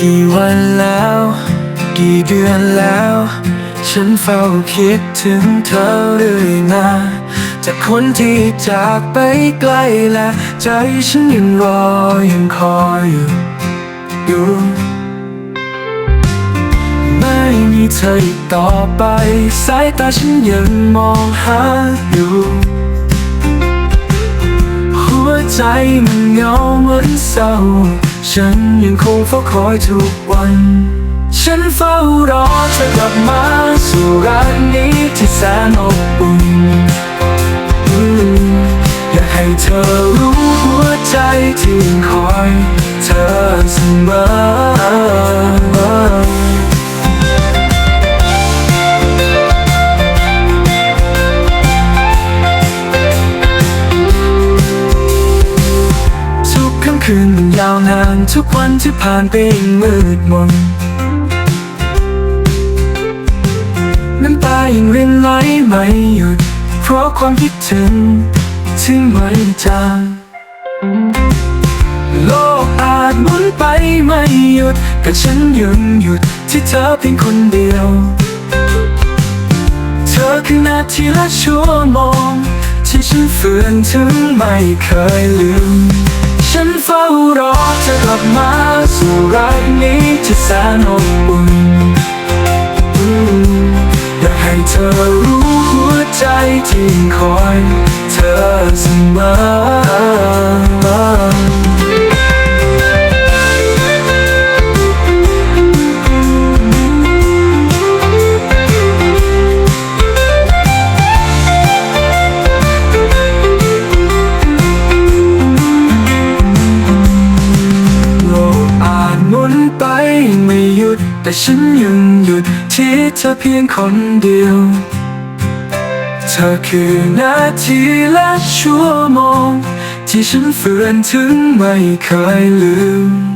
กี่วันแล้ว กี่เดือนแล้ว ฉันเฝ้าคิดถึงเธอเรื่อยมาจากคนที่จากไปไกลและใจฉันยังรอยังคอยอยู่อยู่ไม่มีเธออีกต่อไป สายตาฉันยังมองหาอยู่ หัวใจมันเหงาเหมือนเศร้า ฉันยังคงเฝ้าคอยทุกวัน ฉันเฝ้ารอเธอกลับมาสู่รักนี้ที่แสนอบอุ่นอยากให้เธอรู้หัวใจที่ยังคอยเธอเสมอทุกค่ำคืนมันยาวนานทุกวันที่ผ่านไปยังมืดมนน้ำตายังรินไหลไม่หยุด เพราะความคิดถึงที่ไม่จางโลกอาจหมุนไปไม่หยุดแต่ฉันยังหยุดที่เธอเพียงคนเดียว เธอคือนาทีและชั่วโมงที่ฉันฝืนถึงไม่เคยลืม ฉันเฝ้ารอเธอกลับมาสู่รักนี้ที่แสนอบอุ่นอืมอยากให้เธอรู้หัวใจที่คอยเธอเสมอ แต่ฉันยังหยุดที่เธอเพียงคนเดียว เธอคือนาทีและชั่วโมง ที่ฉันฝืนถึงไม่เคยลืม